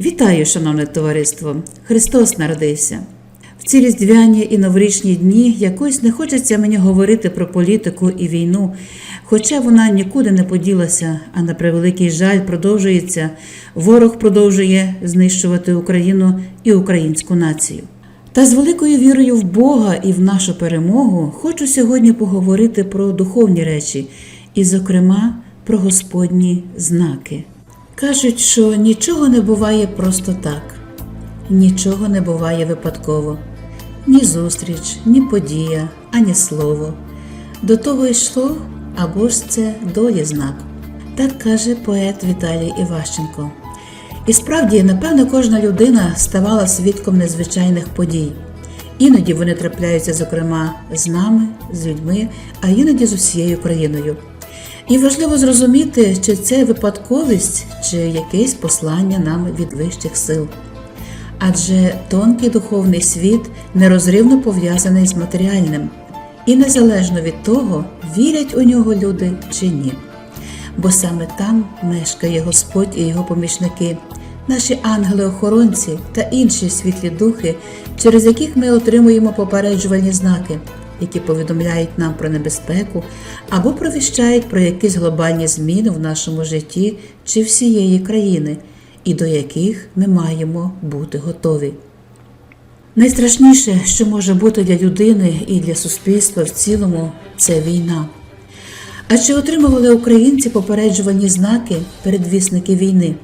Вітаю, шановне товариство! Христос народився. В ці різдвяні і новорічні дні якось не хочеться мені говорити про політику і війну, хоча вона нікуди не поділася, а на превеликий жаль продовжується. Ворог продовжує знищувати Україну і українську націю. Та з великою вірою в Бога і в нашу перемогу хочу сьогодні поговорити про духовні речі, і, зокрема, про Господні знаки. Кажуть, що нічого не буває просто так, нічого не буває випадково, ні зустріч, ні подія, ані слово. До того йшло або ж це долі знак. Так каже поет Віталій Іващенко. І справді, напевно, кожна людина ставала свідком незвичайних подій. Іноді вони трапляються, зокрема, з нами, з людьми, а іноді з усією країною. І важливо зрозуміти, чи це випадковість, чи якесь послання нам від вищих сил. Адже тонкий духовний світ нерозривно пов'язаний з матеріальним, і незалежно від того, вірять у нього люди чи ні. Бо саме там мешкає Господь і його помічники, наші ангели-охоронці та інші світлі духи, через яких ми отримуємо попереджувальні знаки, які повідомляють нам про небезпеку або провіщають про якісь глобальні зміни в нашому житті чи всієї країни, і до яких ми маємо бути готові. Найстрашніше, що може бути для людини і для суспільства в цілому, це війна. А чи отримували українці попереджувальні знаки передвісники війни?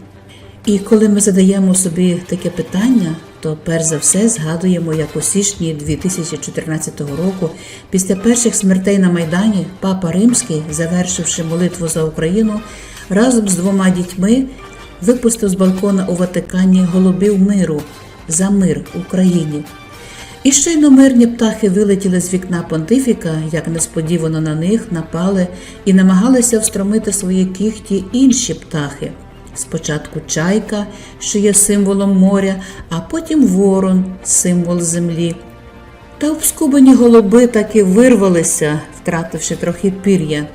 І коли ми задаємо собі таке питання, то перш за все згадуємо, як у січні 2014 року, після перших смертей на Майдані, Папа Римський, завершивши молитву за Україну, разом з двома дітьми випустив з балкона у Ватикані голубів миру за мир Україні. І щойно мирні птахи вилетіли з вікна понтифіка, як несподівано на них напали і намагалися встромити свої кіхті інші птахи. Спочатку чайка, що є символом моря, а потім ворон, символ землі. Та обскубані голуби таки вирвалися, втративши трохи пір'я.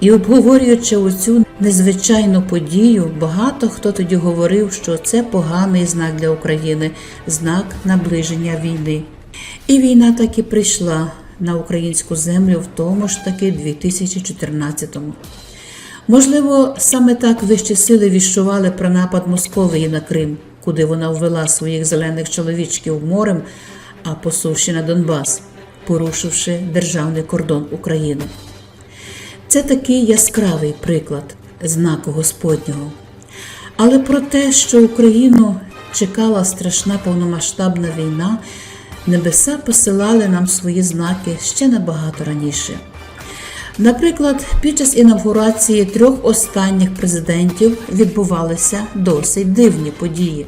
І обговорюючи оцю незвичайну подію, багато хто тоді говорив, що це поганий знак для України, знак наближення війни. І війна таки прийшла на українську землю в тому ж таки 2014-му. Можливо, саме так вищі сили віщували про напад Московії на Крим, куди вона ввела своїх зелених чоловічків морем, а по суші на Донбас, порушивши державний кордон України. Це такий яскравий приклад знаку Господнього. Але про те, що Україну чекала страшна повномасштабна війна, небеса посилали нам свої знаки ще набагато раніше. Наприклад, під час інавгурації трьох останніх президентів відбувалися досить дивні події.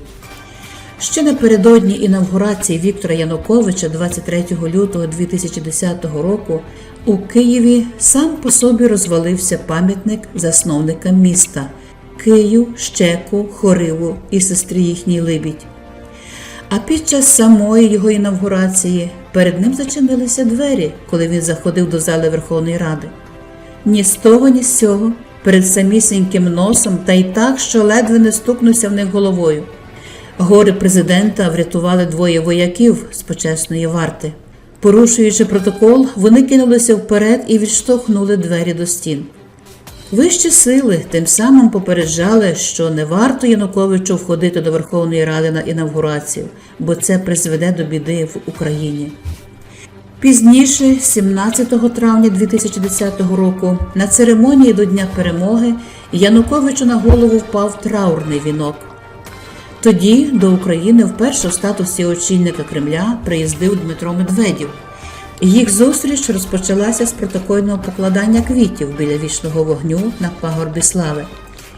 Ще напередодні інавгурації Віктора Януковича 23 лютого 2010 року у Києві сам по собі розвалився пам'ятник засновникам міста Кию, Щеку, Хориву і сестрі їхній Либідь. А під час самої його інавгурації перед ним зачинилися двері, коли він заходив до зали Верховної Ради. Ні з того, ні з цього, перед самісіньким носом, та й так, що ледве не стукнувся в них головою. Гори президента врятували двоє вояків з почесної варти. Порушуючи протокол, вони кинулися вперед і відштовхнули двері до стін. Вищі сили тим самим попереджали, що не варто Януковичу входити до Верховної Ради на інавгурацію, бо це призведе до біди в Україні. Пізніше, 17 травня 2010 року, на церемонії до Дня перемоги Януковичу на голову впав траурний вінок. Тоді до України вперше в статусі очільника Кремля приїздив Дмитро Медведєв. Їх зустріч розпочалася з протокольного покладання квітів біля вічного вогню на пагорбі слави.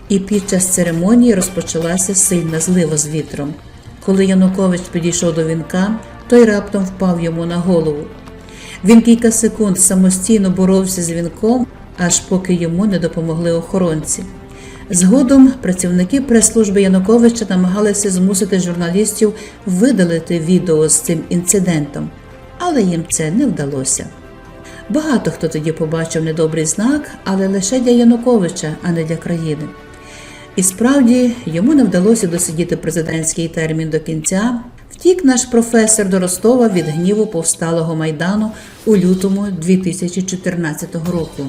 І під час церемонії розпочалася сильна злива з вітром. Коли Янукович підійшов до вінка, той раптом впав йому на голову. Він кілька секунд самостійно боровся з вінком, аж поки йому не допомогли охоронці. Згодом працівники прес-служби Януковича намагалися змусити журналістів видалити відео з цим інцидентом, але їм це не вдалося. Багато хто тоді побачив недобрий знак, але лише для Януковича, а не для країни. І справді йому не вдалося досидіти президентський термін до кінця. Втік наш професор до Ростова від гніву повсталого майдану у лютому 2014 року.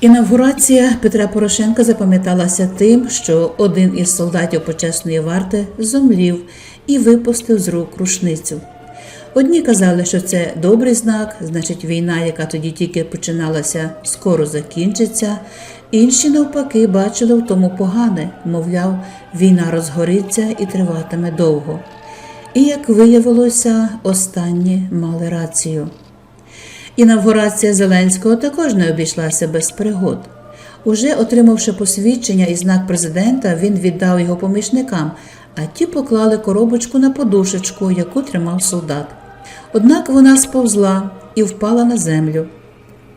Інавгурація Петра Порошенка запам'яталася тим, що один із солдатів почесної варти зомлів і випустив з рук рушницю. Одні казали, що це добрий знак, значить, війна, яка тоді тільки починалася, скоро закінчиться. Інші, навпаки, бачили в тому погане, мовляв, війна розгориться і триватиме довго. І як виявилося, останні мали рацію. Інавгурація Зеленського також не обійшлася без пригод. Уже отримавши посвідчення і знак президента, він віддав його помічникам, а ті поклали коробочку на подушечку, яку тримав солдат. Однак вона сповзла і впала на землю.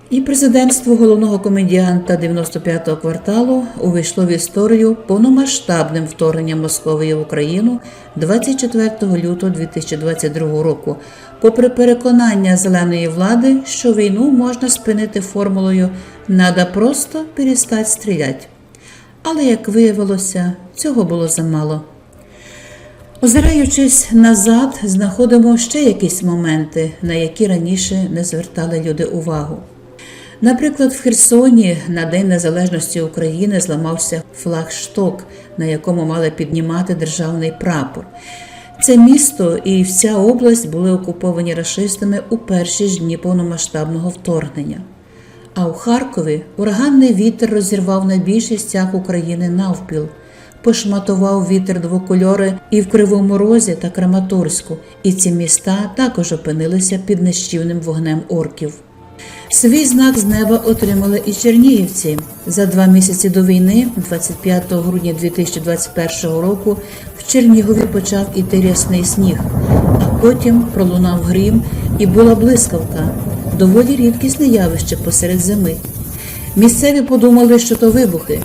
І президентство головного комедіанта 95-го кварталу увійшло в історію повномасштабним вторгненням Московії в Україну 24 лютого 2022 року, попри переконання зеленої влади, що війну можна спинити формулою «надо просто перестати стріляти». Але, як виявилося, цього було замало. Озираючись назад, знаходимо ще якісь моменти, на які раніше не звертали люди увагу. Наприклад, в Херсоні на День Незалежності України зламався флагшток, на якому мали піднімати державний прапор. Це місто і вся область були окуповані рашистами у перші ж дні повномасштабного вторгнення. А у Харкові ураганний вітер розірвав найбільший стяг України навпіл, пошматував вітер двокольори і в Кривому Розі та Краматорську, і ці міста також опинилися під нищівним вогнем орків. Свій знак з неба отримали і чернігівці. За два місяці до війни, 25 грудня 2021 року, в Чернігові почав іти рясний сніг, а потім пролунав грім і була блискавка, доволі рідкісне явище посеред зими. Місцеві подумали, що то вибухи,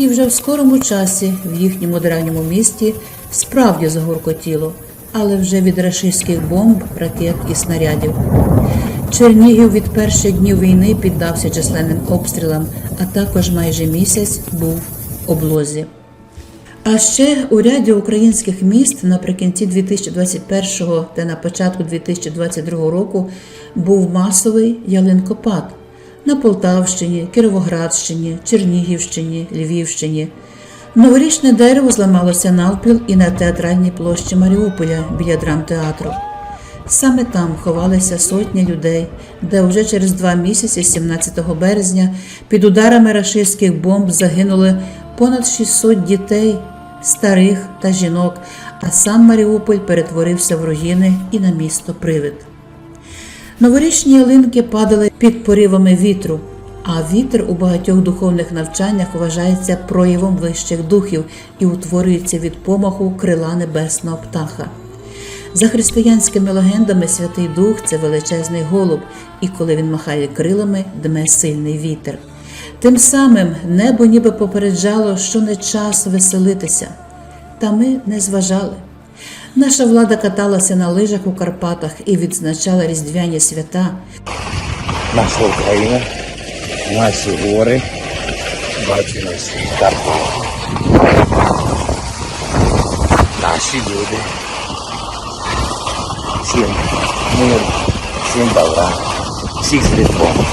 і вже в скорому часі в їхньому древньому місті справді загуркотіло, але вже від рашистських бомб, ракет і снарядів. Чернігів від перших днів війни піддався численним обстрілам, а також майже місяць був в облозі. А ще у ряді українських міст наприкінці 2021 та на початку 2022 року був масовий ялинкопад на Полтавщині, Кіровоградщині, Чернігівщині, Львівщині. Новорічне дерево зламалося навпіл і на театральній площі Маріуполя біля драмтеатру. Саме там ховалися сотні людей, де вже через два місяці, 17 березня, під ударами рашистських бомб загинули понад 600 дітей, старих та жінок, а сам Маріуполь перетворився в руїни і на місто Привид. Новорічні ялинки падали під поривами вітру, а вітер у багатьох духовних навчаннях вважається проявом вищих духів і утворюється від помаху крила небесного птаха. За християнськими легендами Святий Дух це величезний голуб, і коли він махає крилами, дме сильний вітер. Тим самим небо ніби попереджало, що не час веселитися, та ми не зважали. Наша влада каталася на лижах у Карпатах і відзначала різдвяні свята. наша Україна, наші гори, бачу наші Карпати. Наші люди. Всім мир, всім добра, всіх з Різдвом.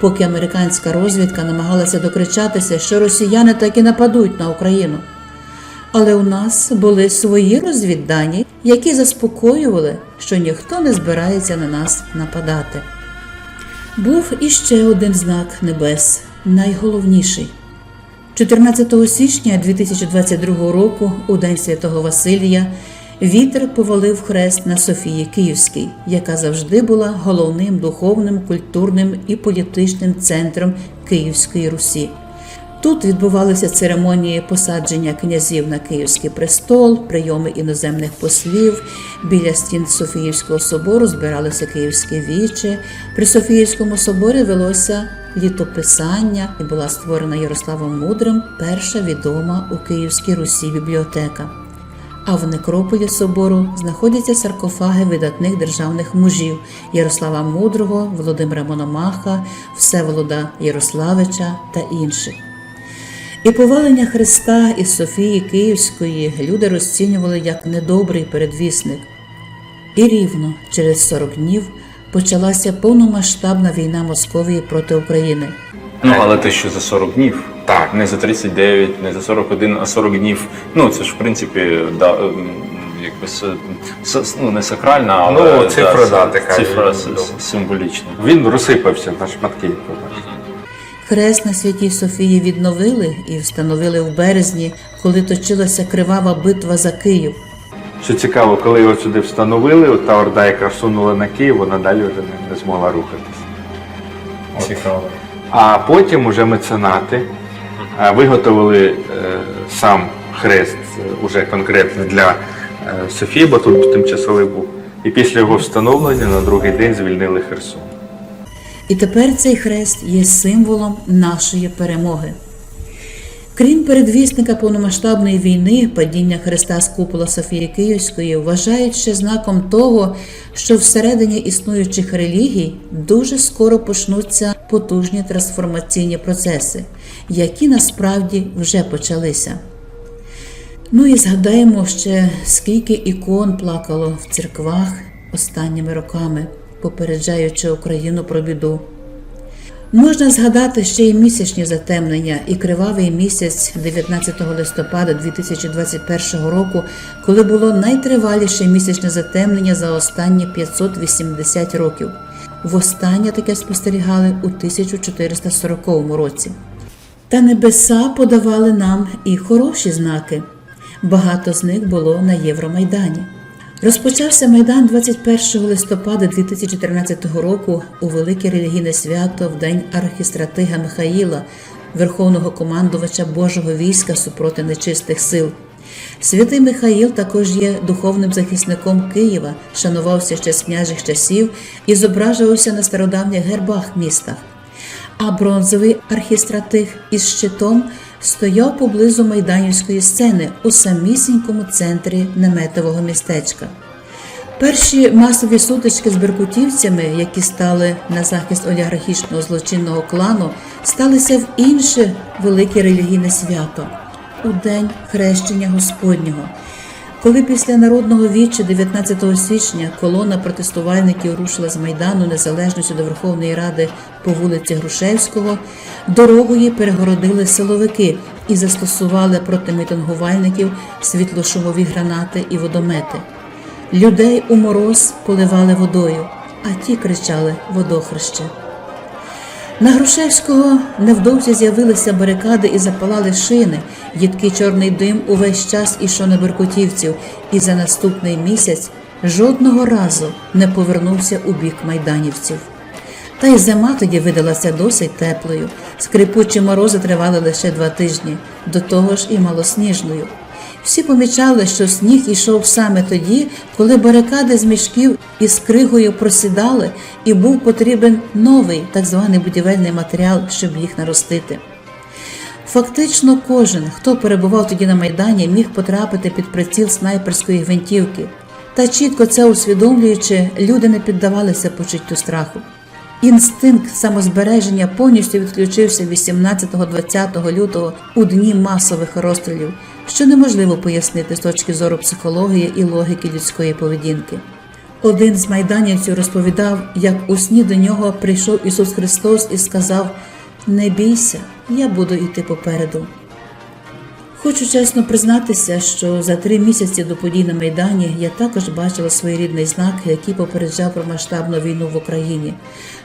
поки американська розвідка намагалася докричатися, що росіяни таки нападуть на Україну. Але у нас були свої розвіддані, які заспокоювали, що ніхто не збирається на нас нападати. Був іще один знак небес, найголовніший. 14 січня 2022 року, у День Святого Василія, вітер повалив хрест на Софії Київській, яка завжди була головним духовним, культурним і політичним центром Київської Русі. Тут відбувалися церемонії посадження князів на Київський престол, прийоми іноземних послів. Біля стін Софіївського собору збиралося київське віче. При Софіївському соборі велося літописання і була створена Ярославом Мудрим перша відома у Київській Русі бібліотека. А в некрополі собору знаходяться саркофаги видатних державних мужів Ярослава Мудрого, Володимира Мономаха, Всеволода Ярославича та інших. І повалення Христа із Софії Київської люди розцінювали як недобрий передвісник. І рівно через 40 днів почалася повномасштабна війна Московії проти України. Ну, але те, що за 40 днів, так, не за 39, не за 41, а 40 днів. Ну, це ж, в принципі, да, ем, якби с- с- ну, не сакральна, але Ну, цифра, с- да, така, цифра ну, ну. символічна. Він розсипався на шматки. Хрест на Святій Софії відновили і встановили в березні, коли точилася кривава битва за Київ. Що цікаво, коли його сюди встановили, от та орда, яка сунула на Київ, вона далі вже не, не змогла рухатися. Цікаво. А потім уже меценати е, виготовили е, сам хрест е, уже конкретно для е, Софії, бо тут тимчасовий був. І після його встановлення на другий день звільнили Херсон. І тепер цей хрест є символом нашої перемоги. Крім передвісника повномасштабної війни, падіння Христа з купола Софії Київської вважають ще знаком того, що всередині існуючих релігій дуже скоро почнуться потужні трансформаційні процеси, які насправді вже почалися. Ну і згадаємо ще, скільки ікон плакало в церквах останніми роками, попереджаючи Україну про біду. Можна згадати ще й місячні затемнення і кривавий місяць 19 листопада 2021 року, коли було найтриваліше місячне затемнення за останні 580 років. Востаннє таке спостерігали у 1440 році. Та небеса подавали нам і хороші знаки. Багато з них було на Євромайдані. Розпочався майдан 21 листопада 2013 року у велике релігійне свято в день архістратига Михаїла, верховного командувача Божого війська супроти нечистих сил. Святий Михаїл також є духовним захисником Києва, шанувався ще з княжих часів і зображувався на стародавніх гербах міста а бронзовий архістратиг із щитом стояв поблизу майданівської сцени у самісінькому центрі неметового містечка. Перші масові сутички з беркутівцями, які стали на захист олігархічного злочинного клану, сталися в інше велике релігійне свято у день хрещення Господнього. Коли після народного віччя 19 січня колона протестувальників рушила з Майдану Незалежності до Верховної Ради по вулиці Грушевського, дорогою перегородили силовики і застосували проти мітингувальників світлошумові гранати і водомети. Людей у мороз поливали водою, а ті кричали водохреще. На Грушевського невдовзі з'явилися барикади і запалали шини. Їдкий чорний дим увесь час ішов на беркутівців, і за наступний місяць жодного разу не повернувся у бік майданівців. Та й зима тоді видалася досить теплою. Скрипучі морози тривали лише два тижні, до того ж і малосніжною. Всі помічали, що сніг ішов саме тоді, коли барикади з мішків із кригою просідали, і був потрібен новий так званий будівельний матеріал, щоб їх наростити. Фактично кожен, хто перебував тоді на Майдані, міг потрапити під приціл снайперської гвинтівки. Та чітко це усвідомлюючи, люди не піддавалися почуттю страху. Інстинкт самозбереження повністю відключився 18-20 лютого у дні масових розстрілів, що неможливо пояснити з точки зору психології і логіки людської поведінки. Один з майданівців розповідав, як у сні до нього прийшов Ісус Христос і сказав: Не бійся, я буду йти попереду. Хочу чесно признатися, що за три місяці до подій на Майдані я також бачила своєрідний знак, який попереджав про масштабну війну в Україні.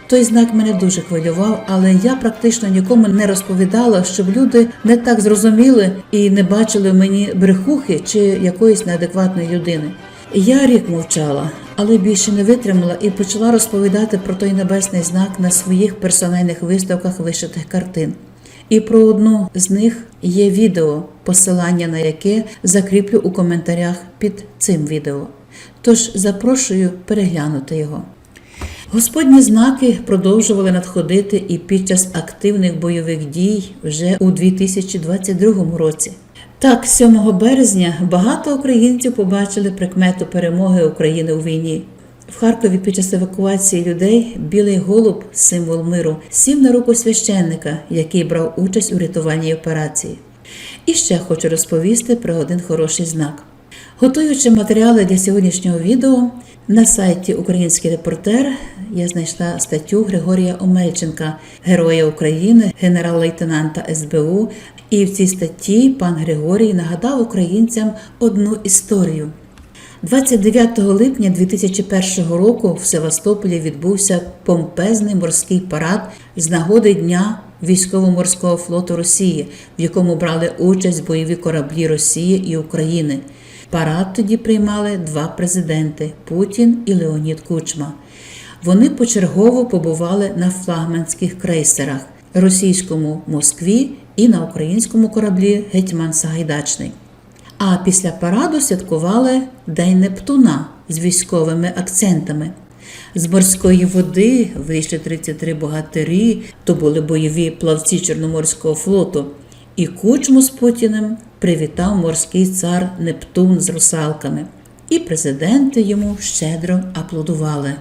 Той знак мене дуже хвилював, але я практично нікому не розповідала, щоб люди не так зрозуміли і не бачили в мені брехухи чи якоїсь неадекватної людини. Я рік мовчала, але більше не витримала і почала розповідати про той небесний знак на своїх персональних виставках вишитих картин. І про одну з них є відео, посилання на яке закріплю у коментарях під цим відео. Тож запрошую переглянути його. Господні знаки продовжували надходити і під час активних бойових дій вже у 2022 році. Так, 7 березня багато українців побачили прикмету перемоги України у війні. В Харкові під час евакуації людей білий голуб, символ миру, сів на руку священника, який брав участь у рятувальній операції. І ще хочу розповісти про один хороший знак. Готуючи матеріали для сьогоднішнього відео, на сайті Український репортер я знайшла статтю Григорія Омельченка, героя України, генерал-лейтенанта СБУ. І в цій статті пан Григорій нагадав українцям одну історію. 29 липня 2001 року в Севастополі відбувся помпезний морський парад з нагоди Дня військово-морського флоту Росії, в якому брали участь бойові кораблі Росії і України. Парад тоді приймали два президенти Путін і Леонід Кучма. Вони почергово побували на флагманських крейсерах російському Москві і на українському кораблі Гетьман Сагайдачний. А після параду святкували День Нептуна з військовими акцентами. З морської води вийшли 33 богатирі, то були бойові плавці Чорноморського флоту. І кучму з Путіним привітав морський цар Нептун з русалками. І президенти йому щедро аплодували.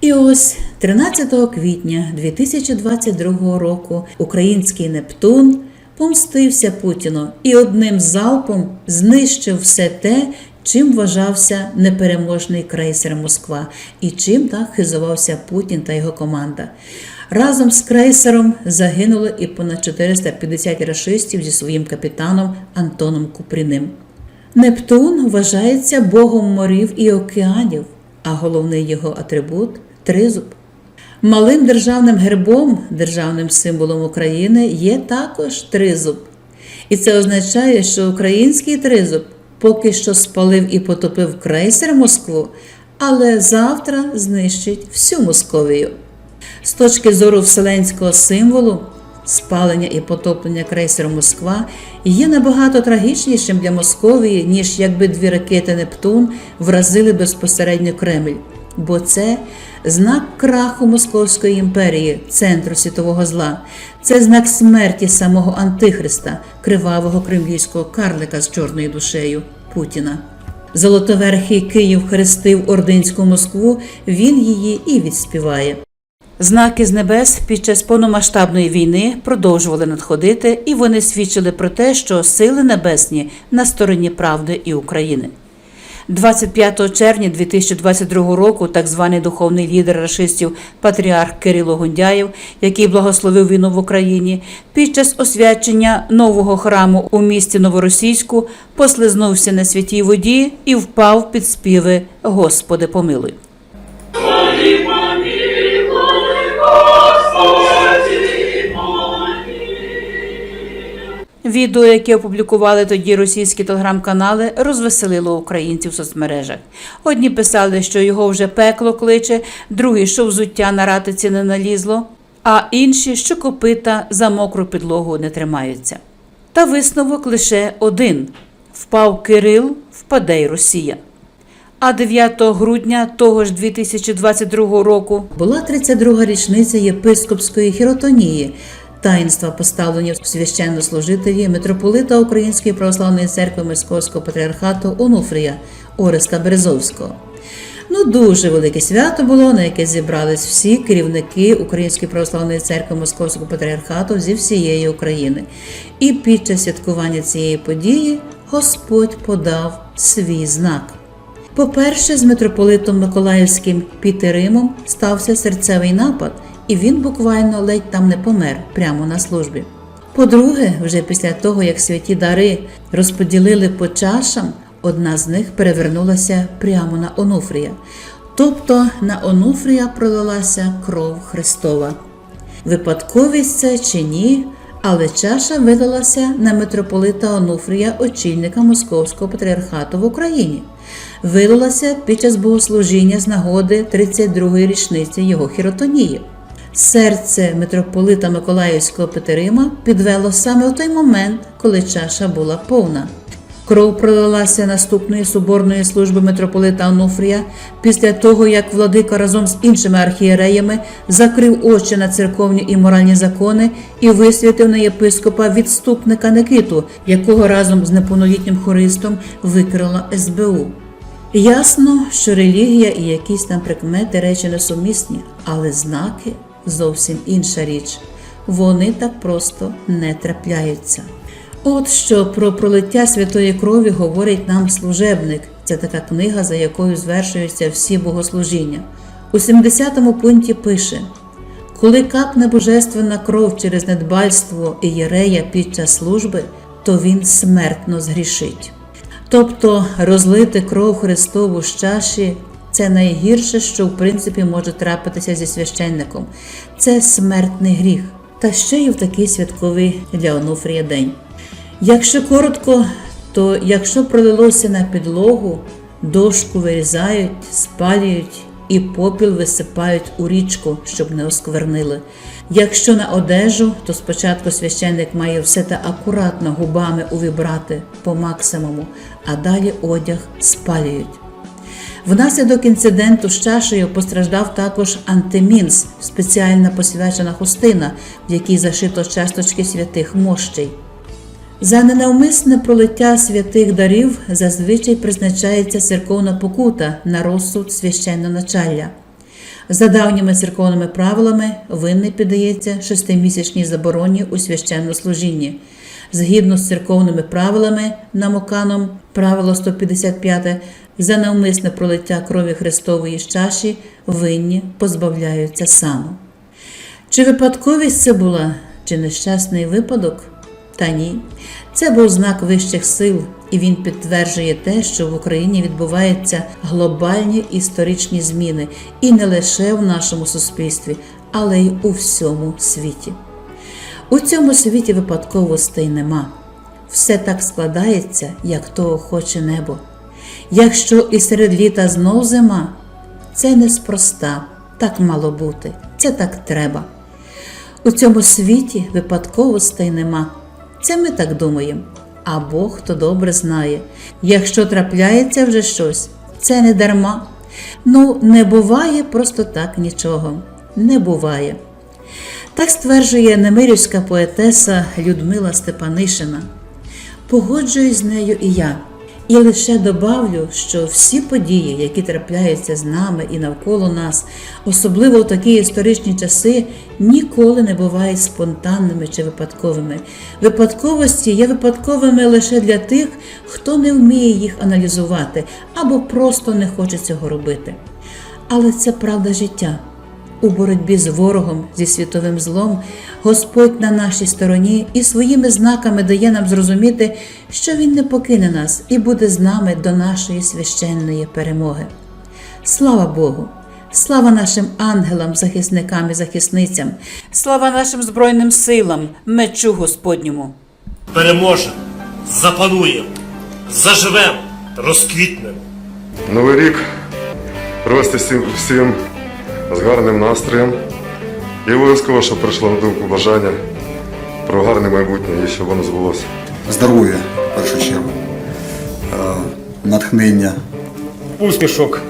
І ось 13 квітня 2022 року український Нептун помстився Путіну і одним залпом знищив все те, чим вважався непереможний крейсер Москва, і чим так хизувався Путін та його команда. Разом з крейсером загинуло і понад 450 рашистів зі своїм капітаном Антоном Купріним. Нептун вважається богом морів і океанів, а головний його атрибут тризуб. Малим державним гербом, державним символом України є також тризуб. І це означає, що український тризуб поки що спалив і потопив крейсер Москву, але завтра знищить всю Московію. З точки зору вселенського символу, спалення і потоплення крейсеру Москва є набагато трагічнішим для Московії, ніж якби дві ракети Нептун вразили безпосередньо Кремль, бо це знак краху Московської імперії, центру світового зла. Це знак смерті самого Антихриста, кривавого кремлівського карлика з чорною душею Путіна. Золотоверхий Київ хрестив ординську Москву, він її і відспіває. Знаки з небес під час повномасштабної війни продовжували надходити, і вони свідчили про те, що сили небесні на стороні правди і України. 25 червня 2022 року так званий духовний лідер рашистів патріарх Кирило Гундяєв, який благословив війну в Україні, під час освячення нового храму у місті Новоросійську послизнувся на святій воді і впав під співи Господи помилуй. Відео, яке опублікували тоді російські телеграм-канали, розвеселило українців в соцмережах. Одні писали, що його вже пекло кличе, другі, що взуття на ратиці не налізло, а інші, що копита за мокру підлогу не тримаються. Та висновок лише один: впав Кирил, впаде й Росія. А 9 грудня того ж 2022 року була 32-га річниця єпископської хіротонії, таїнства поставлені священнослужителі митрополита Української православної церкви Московського патріархату Онуфрія Ореста Березовського. Ну, дуже велике свято було, на яке зібрались всі керівники Української православної церкви Московського патріархату зі всієї України. І під час святкування цієї події Господь подав свій знак. По-перше, з митрополитом Миколаївським Пітеримом стався серцевий напад, і він буквально ледь там не помер прямо на службі. По-друге, вже після того, як святі дари розподілили по чашам, одна з них перевернулася прямо на Онуфрія. Тобто на Онуфрія пролилася кров Христова. Випадковість це чи ні, але чаша видалася на митрополита Онуфрія, очільника Московського патріархату в Україні. Вилилася під час богослужіння з нагоди 32-ї річниці його хіротонії. Серце митрополита Миколаївського Петерима підвело саме в той момент, коли чаша була повна. Кров пролилася наступної соборної служби митрополита Онуфрія після того, як владика разом з іншими архієреями закрив очі на церковні і моральні закони і висвятив на єпископа відступника Никиту, якого разом з неповнолітнім хористом викрила СБУ. Ясно, що релігія і якісь там прикмети речі несумісні, але знаки зовсім інша річ. Вони так просто не трапляються. От що про пролиття святої крові говорить нам служебник. Це така книга, за якою звершуються всі богослужіння. У 70-му пункті пише: коли капне божественна кров через недбальство ієрея під час служби, то він смертно згрішить. Тобто розлити кров Христову з чаші це найгірше, що в принципі може трапитися зі священником. Це смертний гріх. Та ще й в такий святковий для Онуфрія день. Якщо коротко, то якщо пролилося на підлогу, дошку вирізають, спалюють і попіл висипають у річку, щоб не осквернили. Якщо на одежу, то спочатку священник має все те акуратно губами увібрати по максимуму, а далі одяг спалюють. Внаслідок інциденту з чашею постраждав також антимінс, спеціальна посвячена хустина, в якій зашито часточки святих мощей. За ненавмисне пролиття святих дарів зазвичай призначається церковна покута на розсуд священноначалля. За давніми церковними правилами винний піддається шестимісячній забороні у священнослужінні. Згідно з церковними правилами намоканом, правило 155, за навмисне пролиття крові Христової з чаші винні позбавляються сану. Чи випадковість це була, чи нещасний випадок? Та ні. Це був знак вищих сил, і він підтверджує те, що в Україні відбуваються глобальні історичні зміни, і не лише в нашому суспільстві, але й у всьому світі. У цьому світі випадковостей нема. Все так складається, як того хоче небо. Якщо і серед літа знов зима, це неспроста, так мало бути, це так треба. У цьому світі випадковостей нема. Це ми так думаємо. А Бог то добре знає. Якщо трапляється вже щось, це не дарма. Ну, не буває просто так нічого. Не буває. Так стверджує немирівська поетеса Людмила Степанишина. Погоджуюсь з нею і я. І лише добавлю, що всі події, які трапляються з нами і навколо нас, особливо в такі історичні часи, ніколи не бувають спонтанними чи випадковими. Випадковості є випадковими лише для тих, хто не вміє їх аналізувати або просто не хоче цього робити. Але це правда життя. У боротьбі з ворогом, зі світовим злом, Господь на нашій стороні і своїми знаками дає нам зрозуміти, що Він не покине нас і буде з нами до нашої священної перемоги. Слава Богу! Слава нашим ангелам, захисникам і захисницям, слава нашим Збройним силам, мечу Господньому! переможе, запанує, заживем, розквітнем. Новий рік всім, всім з гарним настроєм. І обов'язково, щоб прийшло на думку бажання про гарне майбутнє і щоб воно збулося. здоров'я в першу чергу, е, натхнення, усмішок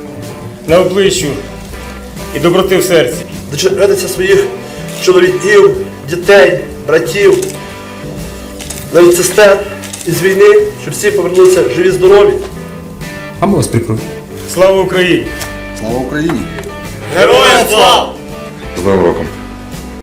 на обличчю і доброти в серці. дочекатися своїх чоловіків, дітей, братів, навіть сестер із війни, щоб всі повернулися живі, здорові. а ми вас прикрою. Слава Україні! Слава Україні! Героям слава! З Новим роком!